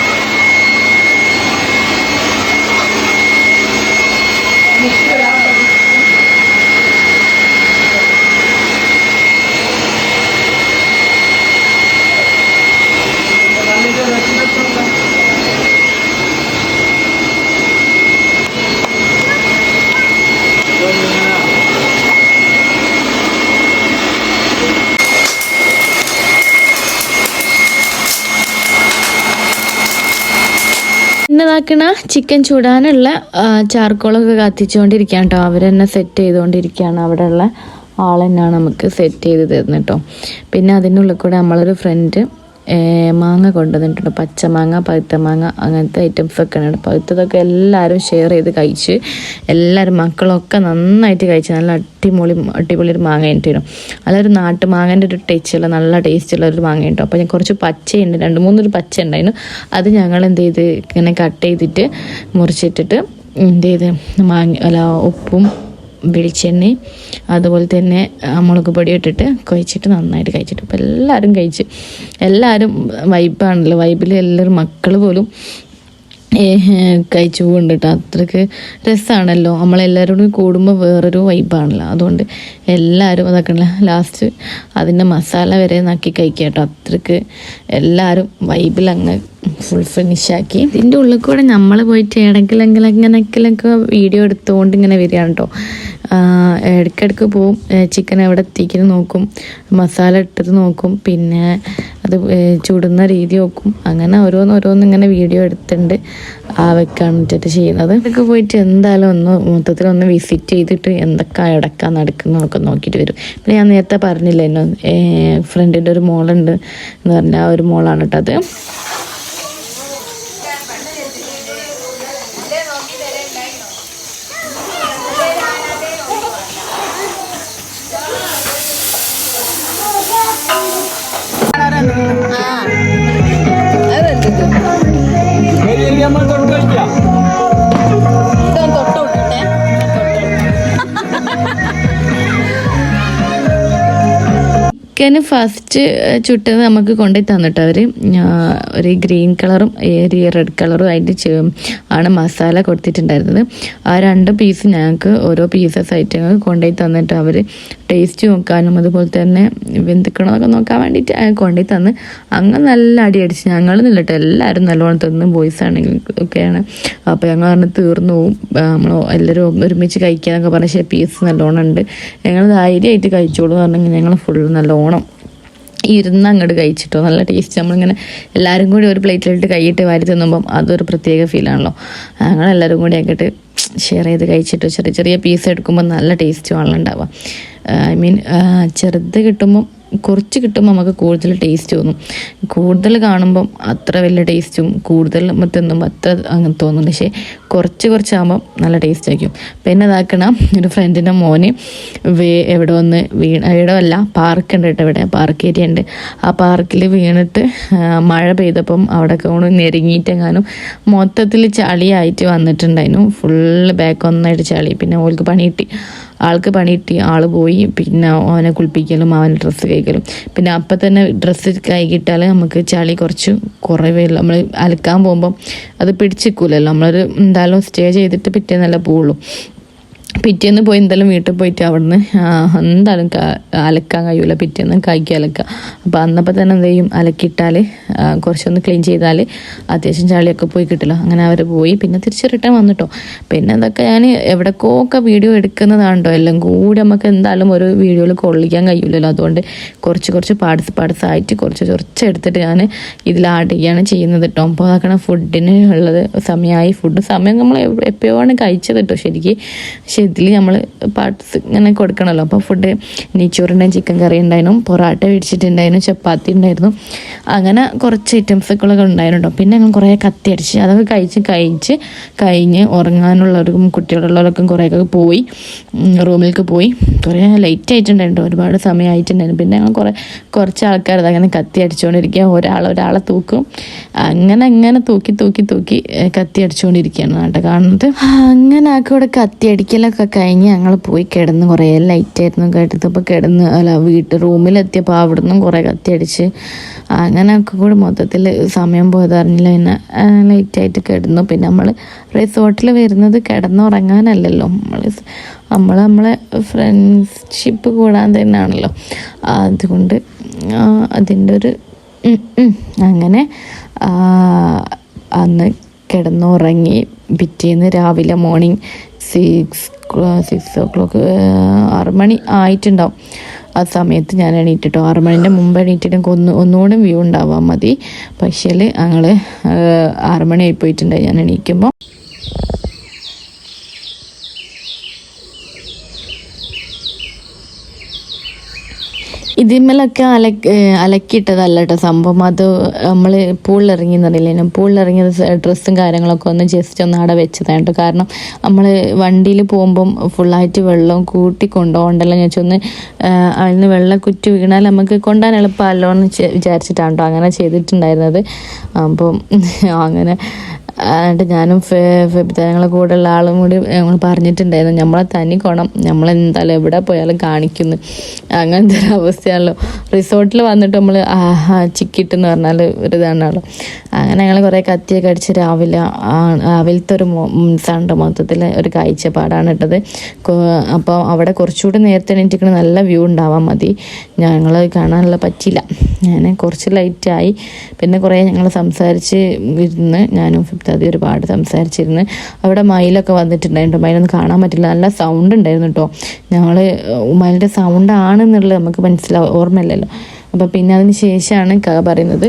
ഓർഡർ ചിക്കൻ ചൂടാനുള്ള ചാർക്കോളൊക്കെ കത്തിച്ചുകൊണ്ടിരിക്കുകയാണ് കേട്ടോ അവർ തന്നെ സെറ്റ് ചെയ്തുകൊണ്ടിരിക്കുകയാണ് അവിടെയുള്ള ആൾ തന്നെയാണ് നമുക്ക് സെറ്റ് ചെയ്ത് തരുന്നത് കേട്ടോ പിന്നെ അതിനുള്ളിൽ കൂടെ നമ്മളൊരു ഫ്രണ്ട് മാങ്ങ കൊണ്ടുവന്നിട്ടുണ്ട്. പച്ചമാങ്ങ പഴുത്ത മാങ്ങ അങ്ങനത്തെ ഐറ്റംസ് ഒക്കെ ഉണ്ട് പഴുത്തതൊക്കെ എല്ലാവരും ഷെയർ ചെയ്ത് കഴിച്ച് എല്ലാവരും മക്കളൊക്കെ നന്നായിട്ട് കഴിച്ച് നല്ല അടിപൊളി അടിപൊളി ഒരു മാങ്ങ ഉണ്ടായിരുന്നു അതൊരു നാട്ടു മാങ്ങേന്റെ ഒരു ടേസ്റ്റുള്ള നല്ല ടേസ്റ്റുള്ള ഒരു മാങ്ങ ഉണ്ടോ അപ്പോൾ ഞാൻ കുറച്ച് പച്ചയുണ്ട്. രണ്ട് മൂന്നൊരു പച്ച ഉണ്ടായിരുന്നു അത് ഞങ്ങൾ എന്ത് ചെയ്ത് ഇങ്ങനെ കട്ട് ചെയ്തിട്ട് മുറിച്ചിട്ടിട്ട് എന്ത് ചെയ്ത് മാങ്ങ അല്ല ഉപ്പും വെളിച്ചെണ്ണയും അതുപോലെ തന്നെ മുളക് പൊടി ഇട്ടിട്ട് കഴിച്ചിട്ട് നന്നായിട്ട് കഴിച്ചിട്ട് അപ്പോൾ എല്ലാവരും കഴിച്ച്. എല്ലാവരും വൈബാണല്ലോ. വൈബിൽ എല്ലാവരും മക്കൾ പോലും കഴിച്ചു പോകുന്നുണ്ട് കേട്ടോ അത്രയ്ക്ക് രസമാണല്ലോ നമ്മളെല്ലാവരോടും കൂടുമ്പോൾ വേറൊരു വൈബാണല്ലോ അതുകൊണ്ട് എല്ലാവരും അതൊക്കെ ലാസ്റ്റ് അതിന്റെ മസാല വരെ നക്കി കഴിക്കുക കേട്ടോ അത്രയ്ക്ക് എല്ലാവരും വൈബിൽ അങ്ങ് ഫുൾ ഫിനിഷാക്കി ഇതിന്റെ ഉള്ളിൽ കൂടെ നമ്മൾ പോയിട്ട് ഇടയ്ക്കിലെങ്കിലും അങ്ങനെയൊക്കെ വീഡിയോ എടുത്തുകൊണ്ട് ഇങ്ങനെ വരികയാണ് കേട്ടോ ഇടയ്ക്കിടയ്ക്ക് പോവും. ചിക്കൻ എവിടെ എത്തിക്കുന്നത് നോക്കും. മസാല ഇട്ടത് നോക്കും. പിന്നെ അത് ചൂടുന്ന രീതി നോക്കും അങ്ങനെ ഓരോന്ന് ഓരോന്ന് ഇങ്ങനെ വീഡിയോ എടുത്തിട്ടുണ്ട്. ആ വെക്കാൻ വെച്ചിട്ട് ചെയ്യുന്നത്. ഇതൊക്കെ പോയിട്ട് എന്തായാലും ഒന്ന് മൊത്തത്തിൽ ഒന്ന് വിസിറ്റ് ചെയ്തിട്ട് എന്തൊക്കെ ഇടക്കാൻ നടക്കുന്നതൊക്കെ നോക്കിയിട്ട് വരും. പിന്നെ ഞാൻ നേരത്തെ പറഞ്ഞില്ല ഫ്രണ്ടിന്റെ ഒരു മോളുണ്ട് എന്ന് പറഞ്ഞാൽ ആ ഒരു മോളാണ് കേട്ടോ അത്. Maria Maldonado. ചിക്കന് ഫസ്റ്റ് ചുട്ടത് നമുക്ക് കൊണ്ടുപോയി തന്നിട്ട് അവർ ഒരു ഗ്രീൻ കളറും ഒരു റെഡ് കളറും അതിന്റെ ചെ- ആണ് മസാല കൊടുത്തിട്ടുണ്ടായിരുന്നത്. ആ രണ്ട് പീസ് ഞങ്ങൾക്ക് ഓരോ പീസസ് ആയിട്ട് ഞങ്ങൾക്ക് കൊണ്ടുപോയി തന്നിട്ട് അവർ ടേസ്റ്റ് നോക്കാനും അതുപോലെ തന്നെ വെന്തുക്കണമൊക്കെ നോക്കാൻ വേണ്ടിയിട്ട് കൊണ്ടുപോയി തന്ന്. അങ്ങനെ നല്ല അടി അടിച്ച് ഞങ്ങൾ നിന്നിട്ട് എല്ലാവരും നല്ലോണം തന്ന് ബോയ്സ് ആണെങ്കിൽ ഒക്കെയാണ്. അപ്പോൾ ഞങ്ങൾ പറഞ്ഞ് തീർന്നു പോവും നമ്മൾ എല്ലാവരും ഒരുമിച്ച് കഴിക്കാന്നൊക്കെ പറഞ്ഞ പക്ഷേ പീസ് നല്ലോണം ഉണ്ട്. ഞങ്ങൾ ധൈര്യമായിട്ട് കഴിച്ചോളൂ എന്ന് പറഞ്ഞെങ്കിൽ ഞങ്ങൾ ഫുൾ നല്ലോണം ഇരുന്ന് അങ്ങോട്ട് കഴിച്ചിട്ടോ നല്ല ടേസ്റ്റ് നമ്മളിങ്ങനെ എല്ലാവരും കൂടി ഒരു പ്ലേറ്റിലിട്ട് കൈയിട്ട് വാരി തിന്നുമ്പം അതൊരു പ്രത്യേക ഫീലാണല്ലോ ഞങ്ങളെല്ലാവരും കൂടി ആക്കിയിട്ട് ഷെയർ ചെയ്ത് കഴിച്ചിട്ടോ ചെറിയ ചെറിയ പീസ് എടുക്കുമ്പോൾ നല്ല ടേസ്റ്റ് വെള്ളം ഉണ്ടാവുക. ഐ മീൻ ചെറുത് കിട്ടുമ്പം കുറച്ച് കിട്ടുമ്പോൾ നമുക്ക് കൂടുതൽ ടേസ്റ്റ് തോന്നും. കൂടുതൽ കാണുമ്പം അത്ര വലിയ ടേസ്റ്റും കൂടുതൽ തിന്നുമ്പോൾ അത്ര അങ്ങനെ തോന്നുന്നു പക്ഷേ കുറച്ച് കുറച്ചാകുമ്പം നല്ല ടേസ്റ്റ് ആയിരിക്കും. പിന്നെ ഇതാക്കണ ഒരു ഫ്രണ്ടിന്റെ മോന് വേ എവിടെ വന്ന് വീണ എവിടെ അല്ല പാർക്ക് ഉണ്ട് കേട്ടോ ഇവിടെ. പാർക്ക് ഏരിയ ഉണ്ട്. ആ പാർക്കിൽ വീണിട്ട് മഴ പെയ്തപ്പം അവിടെ കൊണ്ട് ഞെരുങ്ങിയിട്ടെങ്ങാനും മൊത്തത്തിൽ ചളിയായിട്ട് വന്നിട്ടുണ്ടായിരുന്നു. ഫുള്ള് ബാക്ക് ഒന്നായിട്ട് ചളി. പിന്നെ ഓൾക്ക് പണി കിട്ടി. ആൾക്ക് പണി കിട്ടി ആൾ പോയി പിന്നെ അവനെ കുളിപ്പിക്കലും അവനെ ഡ്രസ്സ് കഴിക്കലും പിന്നെ അപ്പം തന്നെ ഡ്രസ്സ് കൈകിട്ടാൽ നമുക്ക് ചളി കുറച്ച് കുറവേ നമ്മൾ അലക്കാൻ പോകുമ്പം അത് പിടിച്ചിക്കൂലല്ലോ. നമ്മളൊരു എന്തായാലും സ്റ്റേ ചെയ്തിട്ട് പിറ്റേന്നല്ല പോവുള്ളൂ. പിറ്റേന്ന് പോയി എന്തായാലും വീട്ടിൽ പോയിട്ട് അവിടുന്ന് എന്തായാലും അലക്കാൻ കഴിയൂല പിറ്റേന്ന് കൈക്ക് അലക്കുക അപ്പോൾ അന്നപ്പോൾ തന്നെ എന്ത് ചെയ്യും? അലക്കിയിട്ടാൽ കുറച്ചൊന്ന് ക്ലീൻ ചെയ്താൽ അത്യാവശ്യം ചളിയൊക്കെ പോയി കിട്ടില്ല. അങ്ങനെ അവർ പോയി. പിന്നെ തിരിച്ച് റിട്ടേൺ വന്നിട്ടോ. പിന്നെ അതൊക്കെ ഞാൻ എവിടേക്കോക്കെ വീഡിയോ എടുക്കുന്നതാണ്ടോ? എല്ലാം കൂടി നമുക്ക് എന്തായാലും ഒരു വീഡിയോയിൽ കൊള്ളിക്കാൻ കഴിയില്ലല്ലോ അതുകൊണ്ട് കുറച്ച് കുറച്ച് പാർട്സ് പാർട്സ് ആയിട്ട് കുറച്ച് കുറച്ച് എടുത്തിട്ട് ഞാൻ ഇതിൽ ആഡ് ചെയ്യാണ് ചെയ്യുന്നത് കേട്ടോ അപ്പോൾ അതാക്കണ ഫുഡിന് ഉള്ളത്. സമയമായി ഫുഡ് സമയം നമ്മൾ എപ്പോഴാണ് കഴിച്ചത് കേട്ടോ ശരിക്കും. ഇതിൽ നമ്മൾ പാർട്സ് ഇങ്ങനെ കൊടുക്കണമല്ലോ അപ്പോൾ ഫുഡ് നെയ്ച്ചോറുണ്ടായിരുന്നു ചിക്കൻ കറി ഉണ്ടായിരുന്നു പൊറാട്ട മേടിച്ചിട്ടുണ്ടായിരുന്നു ചപ്പാത്തി ഉണ്ടായിരുന്നു അങ്ങനെ കുറച്ച് ഐറ്റംസൊക്കെ ഉണ്ടായിരുന്നു പിന്നെ ഞങ്ങൾ കുറേ കത്തി അടിച്ച് അതൊക്കെ കഴിച്ച് കഴിച്ച് കഴിഞ്ഞ് ഉറങ്ങാനുള്ളവർക്കും കുട്ടികളുള്ളവർക്കും കുറേയൊക്കെ പോയി. റൂമിലേക്ക് പോയി. കുറേ ലേറ്റ് ആയിട്ടുണ്ടായിരുന്നു ഒരുപാട് സമയമായിട്ടുണ്ടായിരുന്നു പിന്നെ ഞങ്ങൾ കുറേ കുറച്ച് ആൾക്കാർ അങ്ങനെ കത്തി അടിച്ചുകൊണ്ടിരിക്കുക ഒരാൾ ഒരാളെ തൂക്കും. അങ്ങനെ അങ്ങനെ തൂക്കി തൂക്കി തൂക്കി കത്തി അടിച്ചുകൊണ്ടിരിക്കുകയാണ് നാട്ടെ കാണുന്നത്. അങ്ങനെ ആക്കി ഇവിടെ കത്തി അടിക്കലൊക്കെ ഒക്കെ കഴിഞ്ഞ് ഞങ്ങൾ പോയി കിടന്ന് കുറേ ലൈറ്റായിരുന്നു കേട്ടപ്പോൾ കിടന്ന് അല്ല വീട്ട് റൂമിലെത്തിയപ്പോൾ അവിടെ നിന്നും കുറേ കത്തിയടിച്ച് അങ്ങനെയൊക്കെ കൂടി മൊത്തത്തിൽ സമയം പോയത് അറിഞ്ഞില്ല. പിന്നെ ലൈറ്റായിട്ട് കിടന്നു. പിന്നെ നമ്മൾ റിസോർട്ടിൽ വരുന്നത് കിടന്നുറങ്ങാനല്ലല്ലോ. നമ്മൾ നമ്മൾ നമ്മളെ ഫ്രണ്ട്ഷിപ്പ് കൂടാൻ തന്നെയാണല്ലോ. അതുകൊണ്ട് അതിന്റെ ഒരു അങ്ങനെ അന്ന് കിടന്നുറങ്ങി പിറ്റേന്ന് രാവിലെ morning six six o'clock ആറ് മണി ആയിട്ടുണ്ടാവും. ആ സമയത്ത് ഞാൻ എണീറ്റിട്ടോ. ആറ് മണിന്റെ മുമ്പ് എണീറ്റിട്ട് ഒന്ന് ഒന്നുകൂടെ വ്യൂ ഉണ്ടാവാൻ മതി. പക്ഷേ ഞങ്ങൾ ആറ് മണി ആയി പോയിട്ടുണ്ടായി. ഞാൻ എണീക്കുമ്പോൾ ഇതിന്മേലൊക്കെ അല അലക്കിയിട്ടതല്ല കേട്ടോ സംഭവം. അത് നമ്മൾ പൂളിലിറങ്ങി എന്നറിയില്ല പൂളിലിറങ്ങിയത് ഡ്രസ്സും കാര്യങ്ങളൊക്കെ ഒന്ന് ജസ്റ്റ് ഒന്ന് അവിടെ വെച്ചതാണ് കേട്ടോ കാരണം നമ്മൾ വണ്ടിയിൽ പോകുമ്പം ഫുള്ളായിട്ട് വെള്ളം കൂട്ടി കൊണ്ടുപോകണ്ടല്ലോ ഞാൻ വെച്ചൊന്ന് അതിൽ നിന്ന് വെള്ളം കുറ്റി വീണാൽ നമുക്ക് കൊണ്ടുപോകാൻ എളുപ്പമല്ലോ എന്ന് വിചാരിച്ചിട്ടാണ് കേട്ടോ അങ്ങനെ ചെയ്തിട്ടുണ്ടായിരുന്നത്. അപ്പം അങ്ങനെ എന്നിട്ട് ഞാനും ഫെബിതാരങ്ങളെ കൂടെ ഉള്ള ആളും കൂടി ഞങ്ങൾ പറഞ്ഞിട്ടുണ്ടായിരുന്നു. നമ്മളെ തനി കോണം. നമ്മളെന്തായാലും എവിടെ പോയാലും കാണിക്കുന്നു. അങ്ങനത്തെ ഒരു അവസ്ഥയാണല്ലോ. റിസോർട്ടിൽ വന്നിട്ട് നമ്മൾ ആഹാ ചിക്കിട്ടെന്ന് പറഞ്ഞാൽ ഒരു ഇതാണല്ലോ. അങ്ങനെ ഞങ്ങൾ കുറേ കത്തിയൊക്കെ അടിച്ച് രാവിലെ രാവിലത്തെ ഒരു സണ്ട് മൊത്തത്തിൽ ഒരു കാഴ്ചപ്പാടാണ് ഇട്ടത്. അപ്പോൾ അവിടെ കുറച്ചുകൂടി നേരത്തെ എണീറ്റിക്കണ നല്ല വ്യൂ ഉണ്ടാവാൻ മതി. ഞങ്ങൾ കാണാനുള്ള പറ്റിയില്ല. ഞാൻ കുറച്ച് ലൈറ്റായി പിന്നെ കുറേ ഞങ്ങൾ സംസാരിച്ച് ഇരുന്ന് ഞാനും ഫിഫ്താദി ഒരുപാട് സംസാരിച്ചിരുന്ന്. അവിടെ മയിലൊക്കെ വന്നിട്ടുണ്ടായിരുന്നു. മയിലൊന്നും കാണാൻ പറ്റില്ല. നല്ല സൗണ്ട് ഉണ്ടായിരുന്നു കേട്ടോ ഞങ്ങൾ മയിലിന്റെ സൗണ്ട് ആണെന്നുള്ളത് നമുക്ക് മനസ്സിലാവും ഓർമ്മയില്ലല്ലോ. അപ്പോൾ പിന്നെ അതിന് ശേഷമാണ് ക പറയുന്നത്.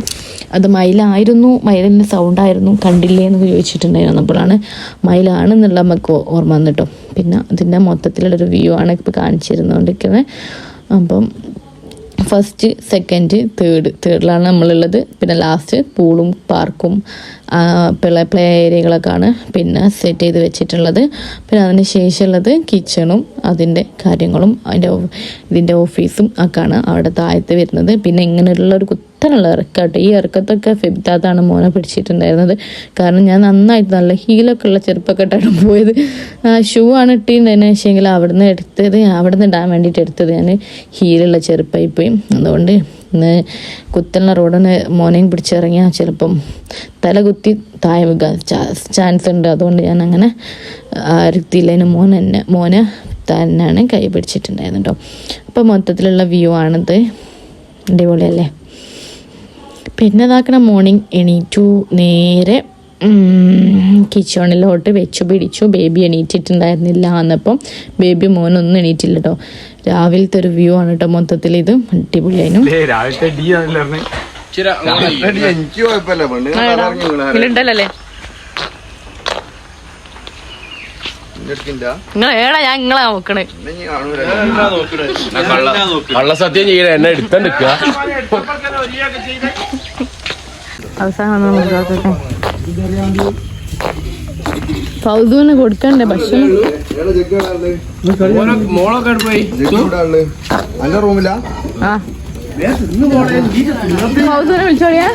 അത് മയിലായിരുന്നു മയിലിന്റെ സൗണ്ടായിരുന്നു കണ്ടില്ലേ എന്നൊക്കെ ചോദിച്ചിട്ടുണ്ടായിരുന്നു അപ്പോഴാണ് മയിലാണെന്നുള്ള നമുക്ക് ഓർമ്മ വന്നിട്ടോ പിന്നെ അതിന്റെ മൊത്തത്തിലുള്ളൊരു വ്യൂ ആണ് ഇപ്പോൾ കാണിച്ചിരുന്നുകൊണ്ടിരിക്കുന്നത് അപ്പം ഫസ്റ്റ് സെക്കൻഡ് തേർഡ് തേർഡിലാണ് നമ്മളുള്ളത്. പിന്നെ ലാസ്റ്റ് പൂളും പാർക്കും പ്ലേ പ്ലേ ഏരിയകളൊക്കെയാണ് പിന്നെ സെറ്റ് ചെയ്ത് വെച്ചിട്ടുള്ളത്. പിന്നെ അതിന് ശേഷമുള്ളത് കിച്ചണും അതിന്റെ കാര്യങ്ങളും അതിന്റെ ഇതിന്റെ ഓഫീസും ഒക്കെയാണ് അവിടെ താഴത്ത് വരുന്നത്. പിന്നെ ഇങ്ങനെയുള്ള ഒരു കുത്തനുള്ള ഇറക്കാട്ടോ. ഈ ഇറക്കത്തൊക്കെ ഫെബിത്താത്താണ് മോനെ പിടിച്ചിട്ടുണ്ടായിരുന്നത്. കാരണം ഞാൻ നന്നായിട്ട് നല്ല ഹീലൊക്കെ ഉള്ള ചെറുപ്പക്കെട്ടാണ് പോയത്. ഷൂ ആണ് ഇട്ടിട്ടുണ്ടായിരുന്നത് പക്ഷേങ്കിൽ അവിടുന്ന് എടുത്തത് അവിടുന്ന് ഇടാൻ വേണ്ടിയിട്ട് എടുത്തത് ഞാൻ ഹീലുള്ള ചെറുപ്പായി പോയി. അതുകൊണ്ട് ഇന്ന് കുത്തലിന് റോഡിന് മോനെയും പിടിച്ചിറങ്ങിയാൽ ചിലപ്പം തല കുത്തി താഴെ വീകാൻ ചാൻസ് ഉണ്ട്. അതുകൊണ്ട് ഞാൻ അങ്ങനെ ആരുത്തിയില്ലതിന് മോൻ എന്നെ മോനെ തന്നെയാണ് കൈ പിടിച്ചിട്ടുണ്ടായിരുന്നു കേട്ടോ അപ്പോൾ മൊത്തത്തിലുള്ള വ്യൂ ആണിത്. അടിപൊളിയല്ലേ? പിന്നെ ഇതാക്കണ മോർണിംഗ് എണീറ്റു നേരെ കിച്ചണിലോട്ട് വെച്ചു പിടിച്ചു. ബേബി എണീറ്റിട്ടുണ്ടായിരുന്നില്ല എന്നപ്പം ബേബി മോനൊന്നും എണീറ്റില്ല കേട്ടോ രാവിലത്തെ ഒരു വ്യൂ ആണ് കേട്ടോ മൊത്തത്തിൽ ഇത് അടിപൊളിയായിരുന്നു ഞാൻ നിങ്ങളാ നോക്കണേ. കള്ള സത്യം ചെയ്യണ എന്നെ എടുത്തോണ്ടിരിക്കുക അവസാനം ഫൗദൂന് കൊടുക്കണ്ടേ ഭക്ഷണം? റൂമിലാ? ആ. ഫൗദൂനെ വിളിച്ചോളിയാ?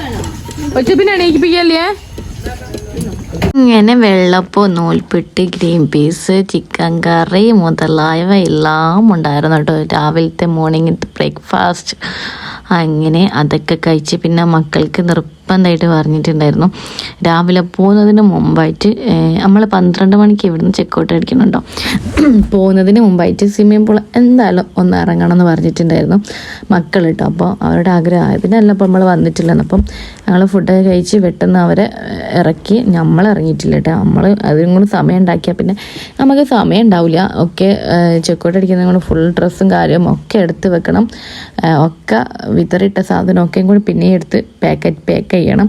പിന്നെ എണീക്കിപ്പിക്കല്ലേ ഇങ്ങനെ വെള്ളപ്പം നൂൽപ്പെട്ട് ഗ്രീൻ പീസ് ചിക്കൻ കറി മുതലായവ എല്ലാം ഉണ്ടായിരുന്നു കേട്ടോ. രാവിലത്തെ മോർണിംഗ് ബ്രേക്ക്ഫാസ്റ്റ് അങ്ങനെ അതൊക്കെ കഴിച്ച് പിന്നെ മക്കൾക്ക് നിർബന്ധമായിട്ട് പറഞ്ഞിട്ടുണ്ടായിരുന്നു. രാവിലെ പോകുന്നതിന് മുമ്പായിട്ട് നമ്മൾ പന്ത്രണ്ട് മണിക്ക് ഇവിടുന്ന് ചെക്കൗട്ട് അടിക്കുന്നുണ്ടോ പോകുന്നതിന് മുമ്പായിട്ട് സ്വിമ്മിംഗ് പൂൾ എന്തായാലും ഒന്ന് ഇറങ്ങണം എന്ന് പറഞ്ഞിട്ടുണ്ടായിരുന്നു. മക്കൾ കേട്ടോ അപ്പോൾ അവരുടെ ആഗ്രഹം ആയതിനല്ല അപ്പോൾ നമ്മൾ വന്നിട്ടില്ലെന്ന്. അപ്പം ഞങ്ങൾ ഫുഡൊക്കെ കഴിച്ച് പെട്ടെന്ന് അവരെ ഇറക്കി. നമ്മൾ ഇറങ്ങിയിട്ടില്ല കേട്ടോ. നമ്മൾ അതിനും കൂടി സമയം ഉണ്ടാക്കിയാൽ പിന്നെ നമുക്ക് സമയം ഉണ്ടാവില്ല ഒക്കെ ചെക്കൗട്ട് അടിക്കുന്നതിന് കൊണ്ട് ഫുൾ ഡ്രസ്സും കാര്യവും ഒക്കെ എടുത്ത് വെക്കണം. ഒക്കെ ഒക്കെ വിതറിയിട്ട സാധനമൊക്കെയും കൂടി പിന്നെ എടുത്ത് പാക്കറ്റ് പാക്ക് ചെയ്യണം.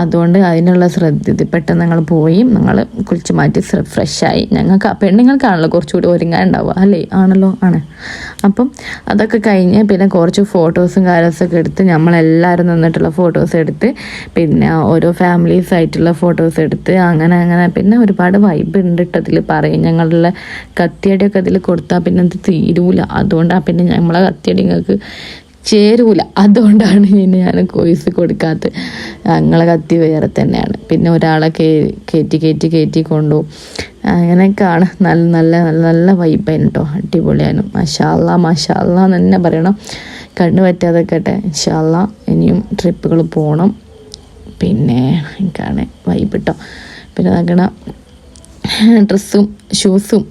അതുകൊണ്ട് അതിനുള്ള ശ്രദ്ധ പെട്ടെന്ന് ഞങ്ങൾ പോയി. ഞങ്ങൾ കുളിച്ച് മാറ്റി ഫ്രഷായി. ഞങ്ങൾക്ക് പെണ്ണുങ്ങൾക്കാണല്ലോ കുറച്ചുകൂടി ഒരുങ്ങാനുണ്ടാവുക അല്ലേ? ആണല്ലോ ആണ്. അപ്പം അതൊക്കെ കഴിഞ്ഞ് പിന്നെ കുറച്ച് ഫോട്ടോസും കാര്യസൊക്കെ എടുത്ത് നമ്മളെല്ലാവരും നിന്നിട്ടുള്ള ഫോട്ടോസ് എടുത്ത് പിന്നെ ഓരോ ഫാമിലീസ് ആയിട്ടുള്ള ഫോട്ടോസ് എടുത്ത് അങ്ങനെ അങ്ങനെ പിന്നെ ഒരുപാട് വൈബ് ഉണ്ട് കേട്ടോ അതിൽ പറയും. ഞങ്ങളുടെ കത്തിയടിയൊക്കെ അതിൽ കൊടുത്താൽ പിന്നെ അത് തീരൂല. അതുകൊണ്ടാണ് പിന്നെ നമ്മളെ കത്തിയടി നിങ്ങൾക്ക് ചേരൂല. അതുകൊണ്ടാണ് പിന്നെ ഞാൻ കോഴ്സ് കൊടുക്കാത്തത് ഞങ്ങളെ കത്തി വേറെ തന്നെയാണ്. പിന്നെ ഒരാളെ കയറ്റി കയറ്റി കയറ്റി കൊണ്ടുപോകും അങ്ങനെയൊക്കെയാണ്. നല്ല നല്ല നല്ല നല്ല വൈബായിരുന്നു കേട്ടോ അടിപൊളിയാണ് മഷാല്ല മഷാല്ല തന്നെ പറയണം. കണ്ണു പറ്റാതെ കേട്ടെ ഇൻഷാല്ല ഇനിയും ട്രിപ്പുകൾ പോകണം പിന്നെ എനിക്കാണ് വൈബ് കേട്ടോ പിന്നെ നൽകണ ഡ്രസ്സും ഷൂസും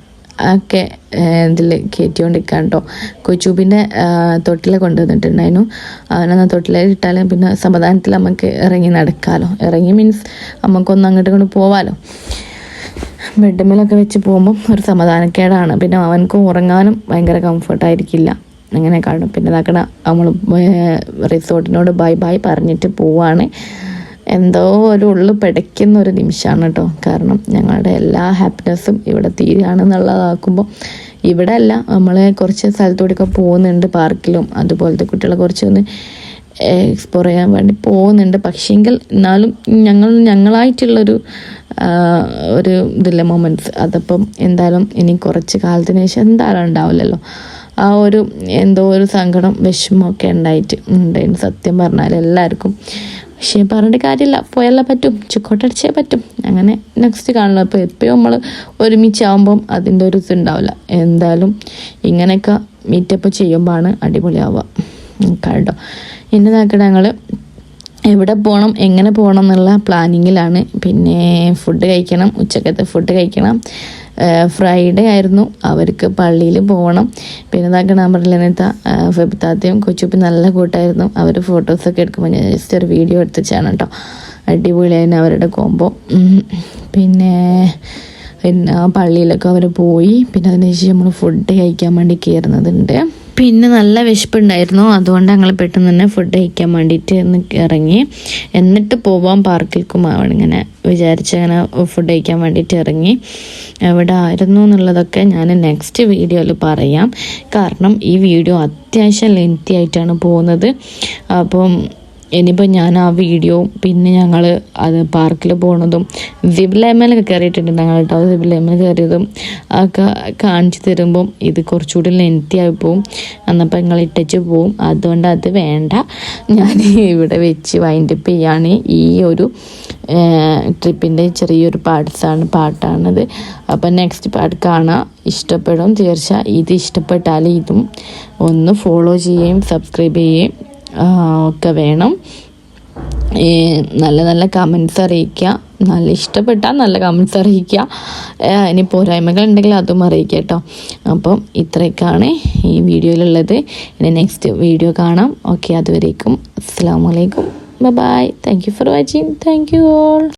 ഒക്കെ ഇതിൽ കയറ്റിക്കൊണ്ടിരിക്കുക കേട്ടോ കൊച്ചൂബിന്റെ തൊട്ടിൽ കൊണ്ടുവന്നിട്ടുണ്ടായിരുന്നു. അവനെ തൊട്ടിലേ ഇട്ടാലും പിന്നെ സമാധാനത്തിൽ നമുക്ക് ഇറങ്ങി നടക്കാമല്ലോ ഇറങ്ങി മീൻസ് നമുക്കൊന്ന് അങ്ങോട്ട് ഇങ്ങോട്ട് പോവാമല്ലോ ബെഡ്മേലൊക്കെ വെച്ച് പോകുമ്പം ഒരു സമാധാനക്കേടാണ്. പിന്നെ അവനക്ക് ഉറങ്ങാനും ഭയങ്കര കംഫർട്ടായിരിക്കില്ല അങ്ങനെ കാണും പിന്നെ ഇതാക്കണ നമ്മൾ റിസോർട്ടിനോട് ബൈ ബൈ പറഞ്ഞിട്ട് പോവാണ്. എന്തോ ഒരു ഉള്ളു പിടയ്ക്കുന്ന ഒരു നിമിഷമാണ് കേട്ടോ. കാരണം ഞങ്ങളുടെ എല്ലാ ഹാപ്പിനെസ്സും ഇവിടെ തീരുകയാണെന്നുള്ളതാക്കുമ്പോൾ ഇവിടെ അല്ല നമ്മൾ കുറച്ച് സ്ഥലത്തൂടെയൊക്കെ പോകുന്നുണ്ട് പാർക്കിലും അതുപോലത്തെ കുട്ടികളെ കുറച്ചൊന്ന് എക്സ്പ്ലോർ ചെയ്യാൻ വേണ്ടി പോകുന്നുണ്ട്. പക്ഷേങ്കിൽ എന്നാലും ഞങ്ങൾ ഞങ്ങളായിട്ടുള്ളൊരു ഒരു ഇതില്ല മൊമെന്റ്സ് അതപ്പം എന്തായാലും ഇനി കുറച്ച് കാലത്തിന് ശേഷം എന്തായാലും ഉണ്ടാവില്ലല്ലോ. ആ ഒരു എന്തോ ഒരു സങ്കടം വിഷമമൊക്കെ ഉണ്ടായിട്ട് ഉണ്ടായിരുന്നു സത്യം പറഞ്ഞാൽ എല്ലാവർക്കും പക്ഷേ പറഞ്ഞിട്ട് കാര്യമില്ല. പോയാലേ പറ്റും. ചുക്കോട്ടടിച്ചേ പറ്റും. അങ്ങനെ നെക്സ്റ്റ് കാണണം അപ്പോൾ എപ്പോഴും നമ്മൾ ഒരുമിച്ചാവുമ്പം അതിന്റെ ഒരു ഇതുണ്ടാവില്ല എന്തായാലും ഇങ്ങനെയൊക്കെ മീറ്റപ്പ് ചെയ്യുമ്പോഴാണ് അടിപൊളിയാവുക. കേട്ടോ ഇന്ന് നോക്കട്ടെ ഞങ്ങൾ എവിടെ പോകണം എങ്ങനെ പോകണം എന്നുള്ള പ്ലാനിങ്ങിലാണ് പിന്നെ ഫുഡ് കഴിക്കണം ഉച്ചക്കത്തെ ഫുഡ് കഴിക്കണം. ഫ്രൈഡേ ആയിരുന്നു. അവർക്ക് പള്ളിയിൽ പോകണം. പിന്നെ ഇതാക്കി ഇതാക്കണം പറഞ്ഞില്ലെന്നത്ത ഫെബിത്താത്തയും കൊച്ചുപ്പി നല്ല കൂട്ടായിരുന്നു. അവർ ഫോട്ടോസൊക്കെ എടുക്കുമ്പോൾ ഞാൻ ജസ്റ്റ് ഒരു വീഡിയോ എടുത്തിച്ചാണ് കേട്ടോ. അടിപൊളിയായിരുന്നു അവരുടെ കോമ്പോ പിന്നെ പിന്നെ പള്ളിയിലൊക്കെ അവർ പോയി. പിന്നെ അതിനുശേഷം നമ്മൾ ഫുഡ് കഴിക്കാൻ വേണ്ടി കയറുന്നതുണ്ട് പിന്നെ നല്ല വിശപ്പുണ്ടായിരുന്നു. അതുകൊണ്ട് ഞങ്ങൾ പെട്ടെന്ന് തന്നെ ഫുഡ് കഴിക്കാൻ വേണ്ടിയിട്ട് ഇറങ്ങി. എന്നിട്ട് പോവാൻ പാർക്കിൽക്കും അവിടെ ഇങ്ങനെ വിചാരിച്ച് അങ്ങനെ ഫുഡ് കഴിക്കാൻ വേണ്ടിയിട്ട് ഇറങ്ങി. എവിടെ ആയിരുന്നു എന്നുള്ളതൊക്കെ ഞാൻ നെക്സ്റ്റ് വീഡിയോയിൽ പറയാം. കാരണം ഈ വീഡിയോ അത്യാവശ്യം ലെങ്തി ആയിട്ടാണ് പോകുന്നത്. അപ്പം ഇനിയിപ്പോൾ ഞാൻ ആ വീഡിയോ പിന്നെ ഞങ്ങൾ അത് പാർക്കിൽ പോണതും സിബിലൈമലൊക്കെ കയറിയിട്ടുണ്ട് ഞങ്ങൾ കേട്ടോ സിബിലൈമൽ കയറിയതും ഒക്കെ കാണിച്ചു തരുമ്പം ഇത് കുറച്ചുകൂടി ലെങ്തി ആയി പോവും. എന്നപ്പോൾ ഞങ്ങൾ ഇട്ടച്ച് പോവും. അതുകൊണ്ട് അത് വേണ്ട. ഞാൻ ഇവിടെ വെച്ച് വൈൻഡപ്പ് ചെയ്യാണ് ഈ ഒരു ട്രിപ്പിന്റെ ചെറിയൊരു പാർട്സാണ് പാട്ടാണത്. അപ്പം നെക്സ്റ്റ് പാട്ട് കാണാം. ഇഷ്ടപ്പെടും തീർച്ച ഇത് ഇഷ്ടപ്പെട്ടാൽ ഇതും ഒന്ന് ഫോളോ ചെയ്യുകയും സബ്സ്ക്രൈബ് ചെയ്യുകയും ഒക്കെ വേണം. നല്ല നല്ല കമൻസ് അറിയിക്കുക. നല്ല ഇഷ്ടപ്പെട്ടാൽ നല്ല കമൻസ് അറിയിക്കുക. ഇനി പോരായ്മകൾ ഉണ്ടെങ്കിൽ അതും അറിയിക്കുക കേട്ടോ. അപ്പം ഇത്രയൊക്കെയാണ് ഈ വീഡിയോയിലുള്ളത്. ഇനി നെക്സ്റ്റ് വീഡിയോ കാണാം. ഓക്കെ അതുവരേക്കും. അസ്സാം വലൈക്കും bye thank you for watching thank you all